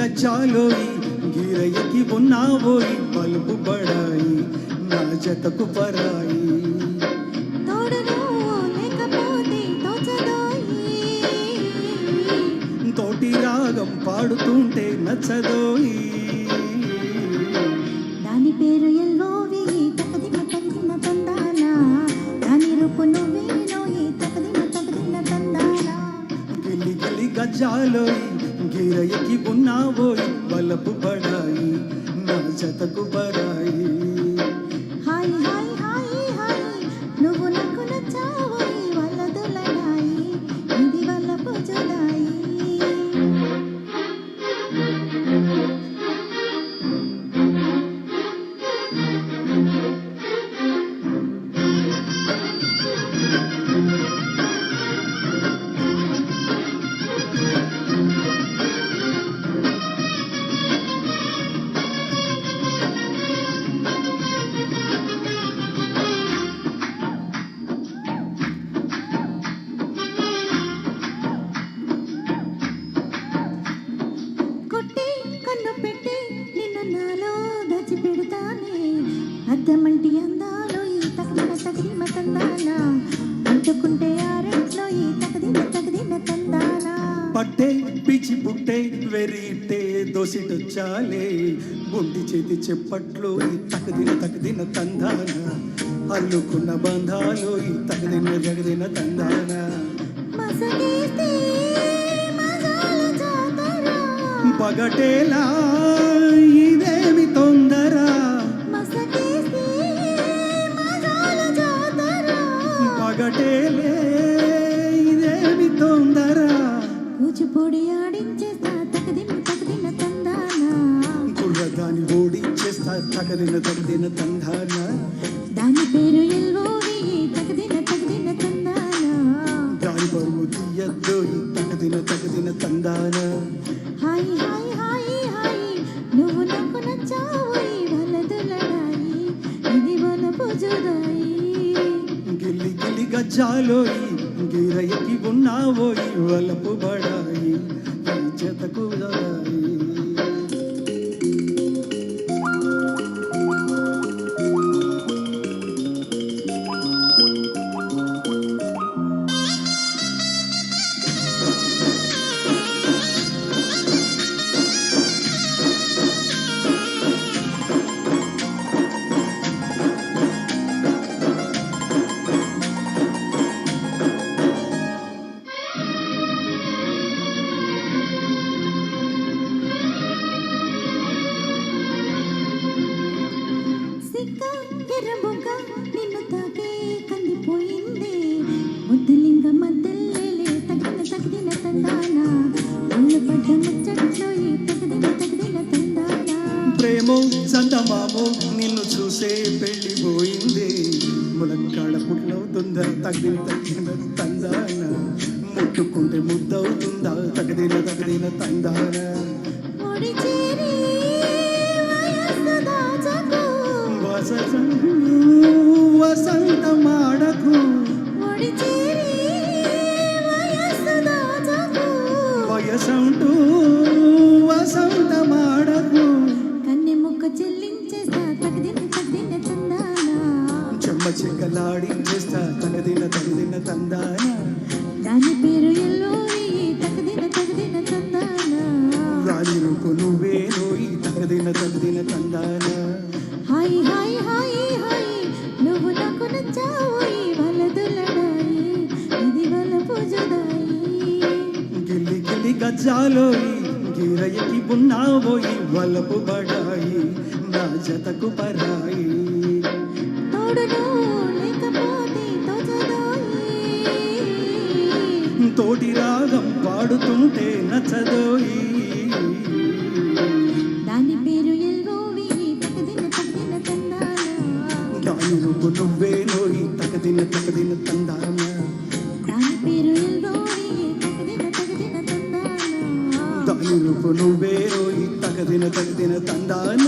గచ్చాలోయి గిరయ్యకి ఉన్నావోయి బలుపు బడాయి నా జతకు పరాయి. తోటి రాగం పాడుతుంటే నచ్చదోయి. దాని పేరు గజ్జాలోయి గిరయ్యకి ఉన్నావోయి బలపు బడాయి నా జతకు పరాయి. Hi hi. పట్టే పిచ్చి పుట్టే వెరిటే దోసిటొచ్చాలే. గుండి చేతి చెప్పట్లు ఈ తకదిన తకదిన తందాన. అల్లుకున్న బంధాలు ఈ తకదిన జగదిన తందాన. పగటేలా ఇదేమి తొందర? పగటేలే కూచిపూడి ఆడించేస్తా తగదిన తగదిన తందాన? కుర్రదాని ఓడించేస్తా తగదిన తగదిన తందాన? దాని పేరు ఎల్వోవి తగదిన తగదిన తందాన? దాని బరువు తీయద్దు తగదిన తగదిన తందాన? హాయ్ హాయ్ హాయ్ హాయ్ నువ్వు నాకు నచ్చావోయి వలదులడాయి ఇది వలపు జుదాయి. గిల్లి గిల్లి గజ్జాలోయి గిరయ్యకి ఉన్నావోయి వలపు బడాయి ఈ చందమామో నిన్ను చూసే పెళ్ళిపోయింది ములక్కాడ పుట్లవుతుందా తగిన తగిన తందాన? ముట్టుకుంటే ముద్దవుతుందా తగదిన తగదిన తందాన? వసంత మాడకు. వయసంటూ గిల్లి గిరయకి గిరయ్యకి ఉన్నావోయి వలపు బడాయి నా జతకు పరాయి తోటి రాగం పాడుతుంటే నచ్చదోయి దాని పేరు ఎల్వోవి దాని రూపు தமிழ் பொண்ணு பேரோயி தகதின தகதின தந்தான